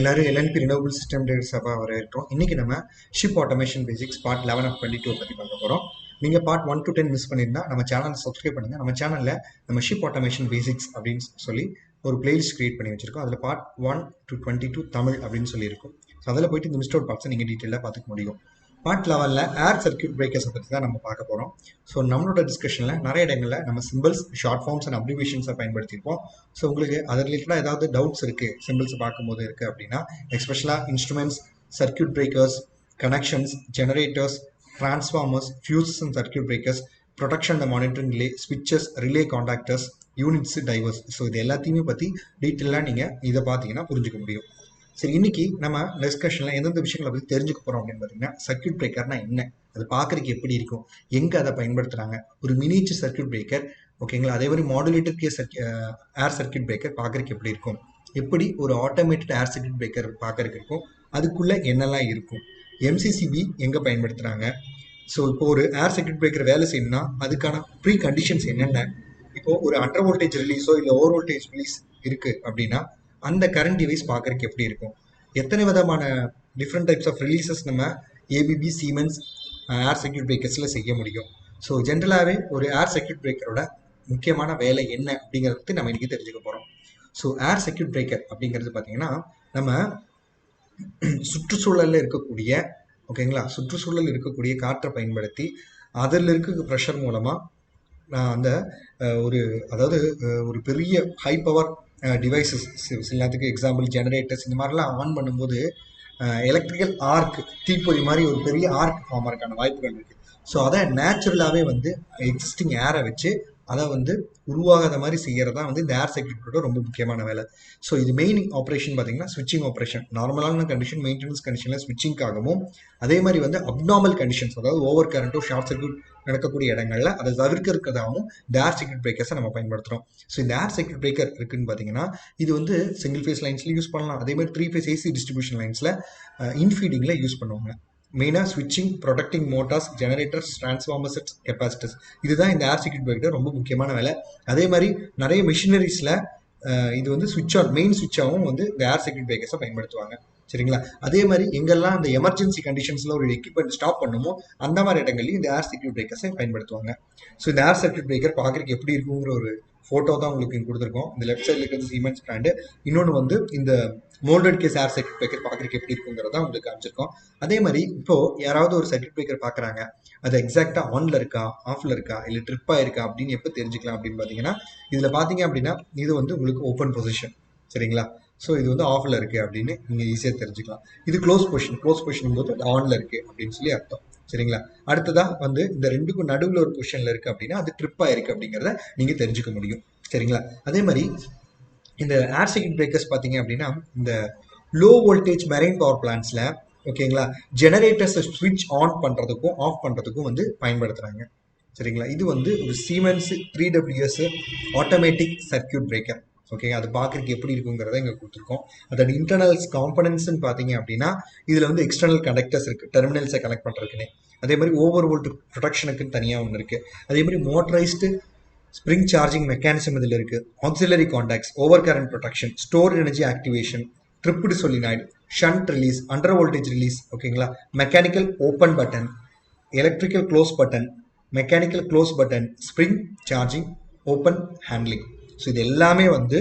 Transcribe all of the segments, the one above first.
எல்லாரும் LNB ரினோபிள் system சபா வர இருக்கோம். இன்னைக்கு நம்ம ship automation basics part eleven of twenty two பற்றி பார்க்க போகிறோம் நீங்கள் part one to ten miss பண்ணியிருந்தா நம்ம சேனலை சப்ஸ்கிரைப் பண்ணுங்கள் நம்ம சேனலில் நம்ம ஷிப் ஆட்டோமேஷன் பேசிக்ஸ் அப்படின்னு சொல்லி ஒரு பிளேலிஸ்ட் கிரியேட் பண்ணி வச்சிருக்கோம். அதில் part one to twenty two Tamil அப்படின்னு சொல்லியிருக்கும். ஸோ அதில் போயிட்டு இந்த மிஸ்டோட் பார்ட்ஸை நீங்கள் டீட்டெயிலாக பார்த்துக்க முடியும். பார்ட் லெவலில் ஏர் சர்க்கியூட் பிரேக்கர்ஸை பற்றி தான் நம்ம பார்க்க போகிறோம் ஸோ நம்மளோட டிஸ்கஷனில் நிறைய இடங்களில் நம்ம சிம்பிள்ஸ் ஷார்ட் ஃபார்ம்ஸ் அண்ட் அப்ரிவேஷன்ஸை பயன்படுத்தியிருப்போம். ஸோ உங்களுக்கு அது ரிலேட்டடாக ஏதாவது டவுட்ஸ் இருக்குது சிம்பிள்ஸ் பார்க்கும்போது இருக்குது அப்படின்னா எஸ்பெஷலாக instruments circuit breakers connections generators transformers fuses and circuit breakers protection and monitoring relay ஸ்விட்சஸ் relay contactors units drivers so இது எல்லாத்தையுமே பற்றி டீட்டெயிலாக நீங்கள் இதை பார்த்தீங்கன்னா புரிஞ்சுக்க முடியும். சரி இன்னைக்கு நம்ம டிஸ்கஷனில் எந்தெந்த விஷயங்களை பற்றி தெரிஞ்சுக்க போகிறோம் அப்படின்னு பார்த்தீங்கன்னா சர்க்கியூட் பிரேக்கர்னா என்ன? அது பார்க்குறதுக்கு எப்படி இருக்கும்? எங்கே அதை பயன்படுத்துகிறாங்க ஒரு மினிச்சர் சர்க்கியூட் பிரேக்கர் ஓகேங்களா அதே மாதிரி மாடுலேட்டர் கே சர்க் ஏர் சர்க்கியூட் பிரேக்கர் பார்க்குறதுக்கு எப்படி இருக்கும்? எப்படி ஒரு ஆட்டோமேட்டட் ஏர் சர்க்கியூட் பிரேக்கர் பார்க்குறதுக்கு இருக்கும்? அதுக்குள்ளே என்னெல்லாம் இருக்கும்? எம்சிசிபி எங்கே பயன்படுத்துகிறாங்க ஸோ இப்போ ஒரு ஏர் சர்க்கியூட் பிரேக்கர் வேலை செய்யணும்னா அதுக்கான ப்ரீ கண்டிஷன்ஸ் என்னென்ன? இப்போ ஒரு அண்டர் வோல்டேஜ் ரிலீஸோ இல்லை ஓவர் வோல்டேஜ் ரிலீஸ் இருக்குது அப்படின்னா அந்த கரண்ட் டிவைஸ் பார்க்குறதுக்கு எப்படி இருக்கும்? எத்தனை விதமான டிஃப்ரெண்ட் டைப்ஸ் ஆஃப் ரிலீசஸ் நம்ம ஏபிபி சீமென்ஸ் ஏர் சர்க்கியூட் பிரேக்கர்ஸில் செய்ய முடியும். ஸோ ஜென்ரலாகவே ஒரு ஏர் சர்க்கியூட் பிரேக்கரோட முக்கியமான வேலை என்ன அப்படிங்கிறத பற்றி நம்ம இன்றைக்கி தெரிஞ்சுக்க போகிறோம் ஸோ ஏர் சர்க்கியூட் பிரேக்கர் அப்படிங்கிறது பார்த்தீங்கன்னா நம்ம சுற்றுச்சூழலில் இருக்கக்கூடிய ஓகேங்களா சுற்றுச்சூழல் இருக்கக்கூடிய காற்றை பயன்படுத்தி அதில் இருக்க ப்ரெஷர் மூலமாக நான் அந்த ஒரு அதாவது ஒரு பெரிய ஹை பவர் டிவைசஸ் எல்லாத்துக்கும் எக்ஸாம்பிள் ஜெனரேட்டர்ஸ் இந்த மாதிரிலாம் ஆன் பண்ணும்போது எலக்ட்ரிக்கல் ஆர்க் தீப்பொறி மாதிரி ஒரு பெரிய ஆர்க் ஃபார்ம் ஆகிறதுக்கான வாய்ப்புகள் இருக்குது ஸோ அதை நேச்சுரலாகவே வந்து எக்ஸிஸ்டிங் ஏரை வச்சு அதை வந்து உருவாகாத மாதிரி செய்கிறது தான் வந்து இந்த ஏர் சர்க்கியூட்டோட ரொம்ப முக்கியமான வேலை. ஸோ இது மெயின் ஆப்ரேஷன் பார்த்தீங்கன்னா ஸ்விட்சிங் ஆப்ரேஷன் நார்மலான கண்டிஷன் மெயின்டெனன்ஸ் கண்டிஷனில் ஸ்விட்சிங்காகவும் அதே மாதிரி வந்து அப்நார்மல் கண்டிஷன்ஸ் அதாவது ஓவர் கரண்ட்டோ ஷார்ட் சர்க்கியூட் நடக்கக்கூடிய இடங்களில் அதை தவிர்க்கிறதுக்காகவும் இந்த ஏர் சர்க்கியூட் பிரேக்கர்ஸை நம்ம பயன்படுத்துகிறோம் ஸோ இந்த ஏர் சர்க்கியூட் பிரேக்கர் இருக்குன்னு பார்த்தீங்கன்னா இது வந்து சிங்கிள் ஃபேஸ் லைன்ஸில் யூஸ் பண்ணலாம். அதே மாதிரி த்ரீ ஃபேஸ் ஏசி டிஸ்ட்ரிபியூஷன் லைன்ஸில் இன்ஃபீடிங்கில் யூஸ் பண்ணுவாங்க. மெயினாக ஸ்விட்சிங் protecting motors generators transformers capacitors இதுதான் இந்த ஏர் சர்க்கியூட் பிரேக்கர் ரொம்ப முக்கியமான வேலை. அதே மாதிரி நிறைய மிஷினரிஸில் இது வந்து சுவிட்ச் ஆன் மெயின் சுவிட்சாகவும் வந்து இந்த ஏர் சர்க்கியூட் பிரேக்கர்ஸை பயன்படுத்துவாங்க. சரிங்களா? அதே மாதிரி எங்கெல்லாம் அந்த எமர்ஜென்சி கண்டிஷன்ஸில் ஒரு எக்யூப்மெண்ட் ஸ்டாப் பண்ணுமோ அந்த மாதிரி இடங்கள்லையும் இந்த ஏர் சர்க்கியூட் பிரேக்கர்ஸை பயன்படுத்துவாங்க. ஸோ இந்த ஏர் சர்க்கியூட் பிரேக்கர் பார்க்குறதுக்கு எப்படி இருக்குங்கிற ஒரு ஃபோட்டோ தான் உங்களுக்கு இங்கே கொடுத்துருக்கோம். இந்த லெஃப்ட் சைடில் இருக்கிறது சீமெண்ட்ஸ் பிராண்டு இன்னொன்று வந்து இந்த moulded case air circuit breaker பார்க்குறதுக்கு எப்படி இருக்குங்கிறத உங்களுக்கு காமிச்சிருக்கோம். அதே மாதிரி இப்போது யாராவது ஒரு சர்க்கிட் பிரேக்கர் பார்க்குறாங்க. அது எக்ஸாக்டாக ஆனில் இருக்கா ஆஃபில் இருக்கா இல்லை ட்ரிப்பாக இருக்கா அப்படின்னு எப்போ தெரிஞ்சுக்கலாம் அப்படின்னு பார்த்தீங்கன்னா இதில் பார்த்தீங்க அப்படின்னா இது வந்து உங்களுக்கு ஓப்பன் பொசிஷன் சரிங்களா? ஸோ இது வந்து ஆஃபில் இருக்குது அப்படின்னு நீங்கள் ஈஸியாக தெரிஞ்சுக்கலாம். இது க்ளோஸ் பொசிஷன் க்ளோஸ் பொசிஷன் போது ஆனில் இருக்குது அப்படின்னு சொல்லி அர்த்தம். சரிங்களா? அடுத்ததாக வந்து இந்த ரெண்டுக்கும் நடுவில் ஒரு பொசிஷனில் இருக்குது அப்படின்னா அது ட்ரிப்பாக இருக்குது அப்படிங்கிறத நீங்கள் தெரிஞ்சுக்க முடியும். சரிங்களா? அதே மாதிரி இந்த ஏர் சர்க்கியூட் பிரேக்கர்ஸ் பார்த்தீங்க அப்படின்னா இந்த லோ வோல்டேஜ் மெரைன் பவர் பிளான்ஸில் ஓகேங்களா ஜெனரேட்டர்ஸை ஸ்விட்ச் ஆன் பண்ணுறதுக்கும் ஆஃப் பண்ணுறதுக்கும் வந்து பயன்படுத்துகிறாங்க சரிங்களா? இது வந்து ஒரு Siemens three WS automatic circuit breaker okay அது பார்க்குறதுக்கு எப்படி இருக்குங்கிறத இங்கே கொடுத்துருக்கோம். அதோட இன்டர்னல்ஸ் காம்பனன்ஸ்னு பார்த்தீங்க அப்படின்னா இதில் வந்து எக்ஸ்டர்னல் கனெக்டர்ஸ் இருக்குது டெர்மினல்ஸை கனெக்ட் பண்ணுறதுக்குன்னு அதே மாதிரி ஓவர் வோல்ட் ப்ரொடக்ஷனுக்குன்னு தனியாக ஒன்று இருக்குது அதே மாதிரி மோட்டரைஸ்டு ஸ்ப்ரிங் சார்ஜிங் மெக்கானிசம் இதில் இருக்குது auxiliary contacts over current protection store energy activation tripped solenoid shunt release under voltage release ஓகேங்களா mechanical open button electrical close button mechanical close button spring charging open handling so இது எல்லாமே வந்து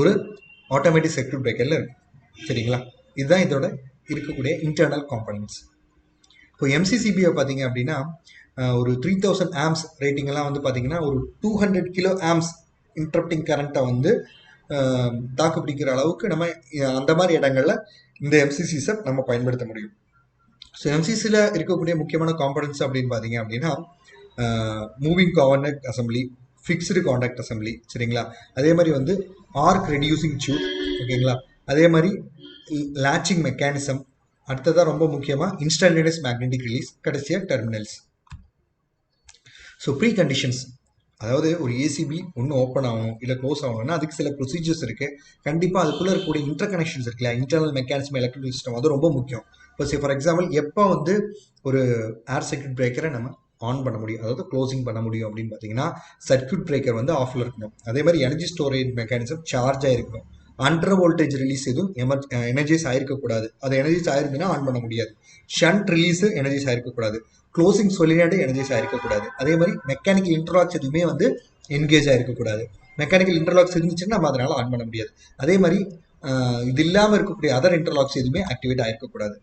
ஒரு automatic circuit பிரேக்கரில் இருக்கு. சரிங்களா? இதுதான் இதோட இருக்கக்கூடிய இன்டர்னல் காம்பனன்ட்ஸ் இப்போ எம்சிசிபியை பார்த்தீங்க அப்படின்னா ஒரு த்ரீ தௌசண்ட் ஆம்ஸ் ரேட்டிங்கெல்லாம் வந்து பார்த்தீங்கன்னா ஒரு two hundred kilo amps interrupting கரண்ட்டை வந்து தாக்கு பிடிக்கிற அளவுக்கு நம்ம அந்த மாதிரி இடங்களில் இந்த எம்சிசிஸை நம்ம பயன்படுத்த முடியும். ஸோ எம்சிசியில் இருக்கக்கூடிய முக்கியமான காம்பனன்ஸ் அப்படின்னு பார்த்தீங்க அப்படின்னா moving governor assembly fixed contact assembly சரிங்களா? அதே மாதிரி வந்து ஆர்க் ரெடியூசிங் டியூப் ஓகேங்களா? அதே மாதிரி லேச்சிங் மெக்கானிசம் அடுத்ததாக ரொம்ப முக்கியமாக இன்ஸ்டன்டேனியஸ் மேக்னெட்டிக் ரிலீஸ் கடைசியாக டெர்மினல்ஸ் ஸோ ப்ரீ கண்டிஷன்ஸ் அதாவது ஒரு ஏசிபி ஒன்று ஓப்பன் ஆகணும் இல்லை க்ளோஸ் ஆகணும்னா அதுக்கு சில ப்ரொசீஜர்ஸ் இருக்குது கண்டிப்பாக அதுக்குள்ளே இருக்கக்கூடிய இன்டர் கனெக்ஷன்ஸ் இருக்குல்ல இன்டர்னல் மெக்கானிசம் எலக்ட்ரிக் சிஸ்டம் அது ரொம்ப முக்கியம். இப்போ ஃபார் எக்ஸாம்பிள் எப்போ வந்து ஒரு ஏர் சர்க்கியூட் பிரேக்கரை நம்ம ஆன் பண்ண முடியும். அதாவது க்ளோசிங் பண்ண முடியும் அப்படின்னு பார்த்தீங்கன்னா சர்க்கியூட் பிரேக்கர் வந்து ஆஃபில் இருக்கணும். அதே மாதிரி எனர்ஜி ஸ்டோரேஜ் மெக்கானிசம் சார்ஜ் ஆகிருக்கணும் அண்டர் வோல்டேஜ் ரிலீஸ் எதுவும் எமர் எனர்ஜைஸ் ஆயிருக்கக்கூடாது. அது எனர்ஜைஸ் ஆயிருந்துன்னா ஆன் பண்ண முடியாது. ஷன்ட் ரிலீஸ் எனர்ஜைஸ் ஆயிருக்கக்கூடாது. க்ளோசிங் சொலினாடு எனர்ஜைஸ் ஆயிருக்கக்கூடாது. அதே மாதிரி மெக்கானிக்கல் இன்டர்லாக்ஸ் எதுவுமே வந்து என்கேஜ் ஆயிருக்கக்கூடாது. மெக்கானிக்கல் இன்டர்லாக்ஸ் இருந்துச்சுன்னா நம்ம அதனால ஆன் பண்ண முடியாது. அதே மாதிரி இது இல்லாமல் இருக்கக்கூடிய அதர் இன்டர்லாக்ஸ் எதுவுமே ஆக்டிவேட் ஆகிருக்கக்கூடாது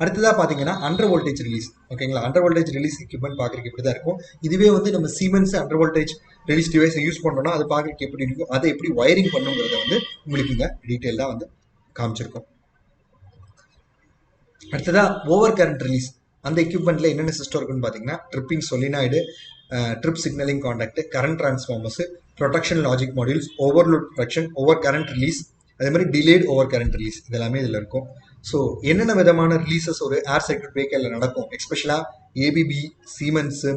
அடுத்ததாக பார்த்தீங்கன்னா அண்டர் வோல்டேஜ் ரிலீஸ் ஓகேங்களா அண்டர் வோல்டேஜ் ரிலீஸ் எக்யூப்மெண்ட் பார்க்குறதுக்கு இப்படி தான் இருக்கும். இதுவே வந்து நம்ம சீமென்ஸ் அண்டர் வோல்டேஜ் ரிலீஸ் டிவைஸை யூஸ் பண்ணோம்னா அது பார்க்குறதுக்கு எப்படி இருக்கும் அதை எப்படி ஒயரிங் பண்ணுங்கிறத வந்து உங்களுக்கு இங்கே டீட்டெயிலாக வந்து காமிச்சிருக்கோம். அடுத்ததாக ஓவர் கரண்ட் ரிலீஸ் அந்த எக்யூப்மெண்ட்டில் என்னென்ன சிஸ்டம் இருக்குன்னு பார்த்தீங்கன்னா tripping solenoid trip signalling contact current transformers protection logic modules overload protection over current release அதே மாதிரி டிலேட் ஓவர் கரண்ட் ரிலீஸ் இதெல்லாமே இதில் இருக்கும். ஸோ என்னென்ன விதமான ரிலீசஸ் ஒரு ஏர் செக்டர் பேக்கரில் நடக்கும்? எக்ஸ்பெஷலாக ஏபிபி சீமன்ஸு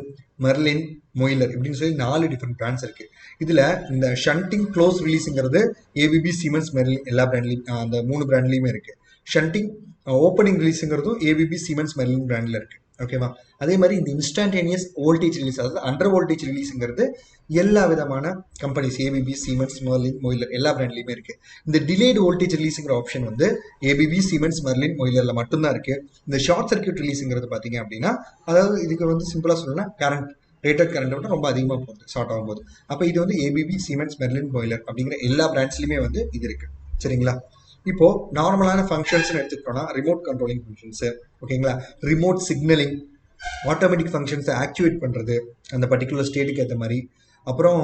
மெர்லின் மொயிலர் இப்படின்னு சொல்லி நாலு டிஃப்ரெண்ட் பிராண்ட்ஸ் இருக்குது இதில் இந்த ஷண்டிங் க்ளோஸ் ரிலீஸுங்கிறது ஏபிபி சீமன்ஸ் மெர்லின் எல்லா பிராண்ட்லையும் அந்த மூணு பிராண்ட்லையுமே இருக்குது ஷண்டிங் ஓப்பனிங் ரிலீஸுங்கிறதும் ஏபிபி சீமன்ஸ் மெர்லின் பிராண்டில் இருக்குது ஓகேவா அதே மாதிரி இந்த இன்ஸ்டன்டேனியஸ் வோல்டேஜ் ரிலீஸ் அதாவது அண்டர் வோல்டேஜ் ரிலீஸுங்கிறது எல்லா விதமான companies ABB Siemens Merlin Moeller எல்லா பிராண்ட்லையுமே இருக்குது இந்த டிலேடு வோல்டேஜ் ரிலீஸுங்கிற ஆப்ஷன் வந்து ஏபிபி சிமெண்ட்ஸ் மர்லின் மொயிலரில் மட்டும்தான் இருக்குது இந்த ஷார்ட் சர்க்யூட் ரிலீஸுங்கிறது பார்த்தீங்க அப்படின்னா அதாவது இதுக்கு வந்து சிம்பிளாக சொல்லணும்னா கரண்ட் ரேட்டட் கரண்ட் விட ரொம்ப அதிகமாக போகுது ஷார்ட் ஆகும்போது அப்போ இது வந்து ஏபிபி சீமென்ஸ் மெர்லின் பாய்லர் அப்படிங்கிற எல்லா பிராண்ட்ஸ்லையுமே வந்து இது இருக்குது சரிங்களா? இப்போ நார்மலான ஃபங்க்ஷன்ஸ்னு எடுத்துக்கிட்டோம்னா ரிமோட் கண்ட்ரோலிங் ஃபங்க்ஷன்ஸ் ஓகேங்களா? ரிமோட் சிக்னலிங் ஆட்டோமேட்டிக் ஃபங்க்ஷன்ஸை ஆக்டிவேட் பண்ணுறது அந்த பர்டிகுலர் ஸ்டேட்டுக்கு ஏற்ற மாதிரி. அப்புறம்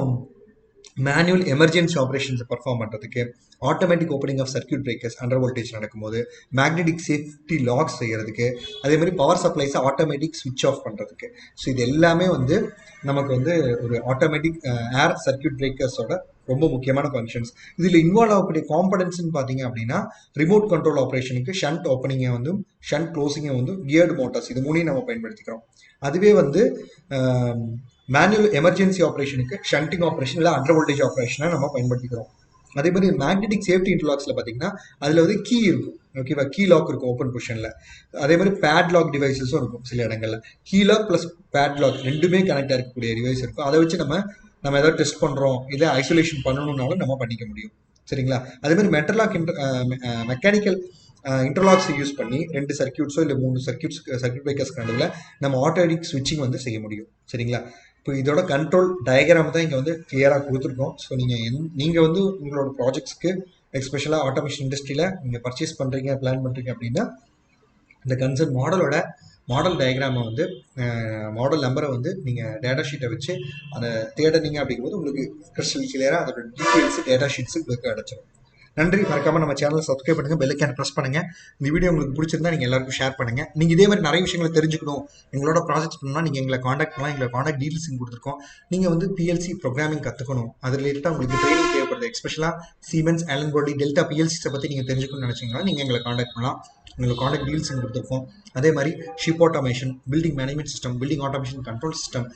மேனுவல் எமர்ஜென்சி ஆப்ரேஷன்ஸை பர்ஃபார்ம் பண்ணுறதுக்கு automatic opening of circuit breakers under voltage நடக்கும்போது மேக்னெட்டிக் சேஃப்டி லாக்ஸ் செய்யறதுக்கு அதே மாதிரி பவர் சப்ளைஸை ஆட்டோமேட்டிக் ஸ்விட்ச் ஆஃப் பண்ணுறதுக்கு ஸோ இது எல்லாமே வந்து நமக்கு வந்து ஒரு ஆட்டோமேட்டிக் ஏர் சர்க்யூட் பிரேக்கர்ஸோட ரொம்ப முக்கியமான ஃபங்க்ஷன்ஸ் இதில் இன்வால்வ் ஆகக்கூடிய காம்படன்ஸ்னு பார்த்தீங்க அப்படின்னா ரிமோட் கண்ட்ரோல் ஆப்ரேஷனுக்கு ஷண்ட் ஓப்பனிங்கை வந்து ஷண்ட் க்ளோசிங்கை வந்து கியர்டு மோட்டார்ஸ் இது மூணையும் நம்ம பயன்படுத்திக்கிறோம். அதுவே வந்து மேனுவல் எமர்ஜென்சி ஆப்ரேஷனுக்கு ஷண்டிங் ஆப்ரேஷன் இல்லை அண்டர் வோல்டேஜ் ஆப்ரேஷனை நம்ம பயன்படுத்திக்கிறோம். அதே மாதிரி மேக்னெட்டிக் சேஃப்டி இன்டர்லாக்ஸில் பார்த்தீங்கன்னா அதில் வந்து கீ இருக்கும். ஓகேவா கீ லாக் இருக்கும் ஓப்பன் பொஷனில் அதே மாதிரி பேட் லாக் டிவைசஸும் இருக்கும் சில இடங்களில். Key lock plus bad lock ரெண்டுமே கனெக்டாக இருக்கக்கூடிய டிவைஸ் இருக்கும். அதை வச்சு நம்ம நம்ம ஏதாவது டெஸ்ட் பண்ணுறோம் இல்லை ஐசோலேஷன் பண்ணணும்னாலும் நம்ம பண்ணிக்க முடியும். சரிங்களா? அதேமாதிரி மெட்டர்லாக் இன்டர் மெக்கானிக்கல் இன்டர்லாக்ஸ் யூஸ் பண்ணி ரெண்டு சர்க்கியூட்ஸோ இல்லை மூணு சர்க்கியூட்ஸ் சர்க்கியூட் பிரேக்கர்ஸ் நடுவில் நம்ம ஆட்டோமேட்டிக் ஸ்விட்சிங் வந்து செய்ய முடியும். சரிங்களா? இப்போ இதோட கண்ட்ரோல் டயக்ராம் தான் இங்கே வந்து கிளியராக கொடுத்துருக்கோம். ஸோ நீங்கள் எந் நீங்கள் வந்து உங்களோட ப்ராஜெக்ட்ஸ்க்கு எஸ்பெஷலாக ஆட்டோமேஷன் இண்டஸ்ட்ரியில் நீங்கள் பர்ச்சேஸ் பண்ணுறீங்க பிளான் பண்ணுறீங்க அப்படின்னா இந்த கன்சர்ன் மாடலோட மாடல் டயக்ராமை வந்து மாடல் நம்பரை வந்து நீங்கள் டேட்டா ஷீட்டை வச்சு அதை தேடினீங்க அப்படிங்கும்போது உங்களுக்கு கிறிஸ்டல் கிளியராக அதோட டீட்டெயில்ஸ் டேட்டா ஷீட்ஸு உங்களுக்கு கிடச்சிடும் நன்றி. மறக்காமல் நம்ம சேனலை சப்ஸ்கிரைப் பண்ணுங்கள் பெல்லைக்கான ப்ரெஸ் பண்ணுங்கள் இந்த வீடியோ உங்களுக்கு பிடிச்சிருந்தா நீங்கள் எல்லாருக்கும் ஷேர் பண்ணுங்கள் நீங்கள் இதே மாதிரி நிறைய விஷயங்களை தெரிஞ்சுக்கணும். எங்களோட ப்ராஜெக்ட் பண்ணால் நீங்கள் எங்களை காண்டாக்ட் பண்ணலாம். எங்களை காண்டாக்ட் டீட்டெயில்ஸும் கொடுத்துருக்கோம். நீங்கள் வந்து பிஎல்சி ப்ரோக்ராமிங் கற்றுக்கணும் அது ரிலேட்டடா உங்களுக்கு ட்ரைனிங் தேவைப்படுது. எஸ்பெஷலாக சீமென்ஸ் ஆலன் பாடி டெல்டா பிஎல்சிஸை பற்றி நீங்கள் தெரிஞ்சுக்கணும்னு நினைச்சீங்கன்னா நீங்கள் எங்களை காண்டாக்ட் பண்ணலாம். உங்களுக்கு காண்டாக்ட் டீல்ஸ் கொடுத்துருக்கோம். அதே மாதிரி ship automation building management system building automation control system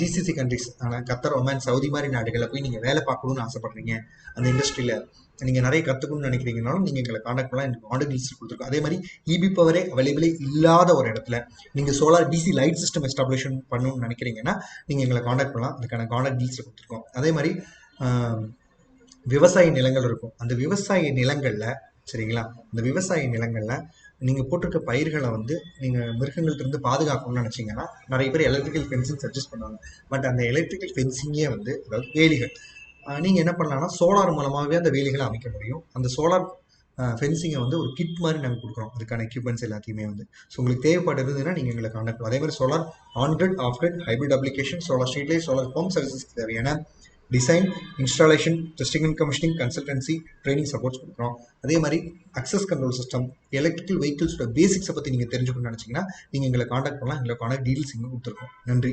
GCC countries ஆனால் கத்தர் ஒமேன் சவுதி மாதிரி நாடுகளில் போய் நீங்கள் வேலை பார்க்கணும்னு ஆசைப்பட்றீங்க. அந்த இண்டஸ்ட்ரியில் நீங்கள் நிறைய கற்றுக்கணும்னு நினைக்கிறீங்கனாலும் நீங்கள் எங்களை காண்டாக்ட் பண்ணலாம். எனக்கு காண்டாக்ட் லிஸ்ட் கொடுத்துருக்கோம். அதே மாதிரி இபி பவரே அவைலபிளே இல்லாத ஒரு இடத்துல நீங்கள் solar DC light system establishment பண்ணணும்னு நினைக்கிறீங்கன்னா நீங்கள் எங்களை காண்டாக்ட் பண்ணலாம். அதுக்கான காண்டாக்ட் டீல்ஸ் கொடுத்துருக்கோம். அதே மாதிரி விவசாய நிலங்கள் இருக்கும். அந்த விவசாய நிலங்களில் சரிங்களா? இந்த விவசாய நிலங்களில் நீங்கள் போட்டிருக்க பயிர்களை வந்து நீங்கள் மிருகங்கள்ட்ட இருந்து பாதுகாக்கணும்னு நினச்சிங்கன்னா நிறைய பேர் எலக்ட்ரிக்கல் ஃபென்சிங் சஜஸ்ட் பண்ணுவாங்க. பட் அந்த எலக்ட்ரிக்கல் ஃபென்சிங்கே வந்து அதாவது வேலிகள். நீங்கள் என்ன பண்ணலாம்னா சோலார் மூலமாகவே அந்த வேலிகளை அமைக்க முடியும். அந்த சோலார் ஃபென்சிங்கை வந்து ஒரு கிட் மாதிரி நாங்கள் கொடுக்குறோம். அதுக்கான எக்யூப்மெண்ட்ஸ் எல்லாத்தையுமே வந்து. ஸோ உங்களுக்கு தேவைப்படுதுன்னா நீங்கள் எங்களை காண்டாக்ட் அதே மாதிரி solar on grid off grid hybrid application solar street light solar home சர்வீசஸ்க்கு தேவையான design installation testing and commissioning consultancy training supports கொடுக்குறோம். அதே மாதிரி அக்சஸ் கண்ட்ரோல் சிஸ்டம் எலக்ட்ரிக்கல் வெஹிக்கிள்ஸோட பேசிக்ஸை பற்றி நீங்கள் தெரிஞ்சுக்கணும்னு நினச்சிங்கன்னா நீங்கள் எங்களை காண்டாக்ட் பண்ணலாம். எங்களுக்கான காண்டாக்ட் டீல்ஸ் இங்கே கொடுத்துருக்கோம். நன்றி.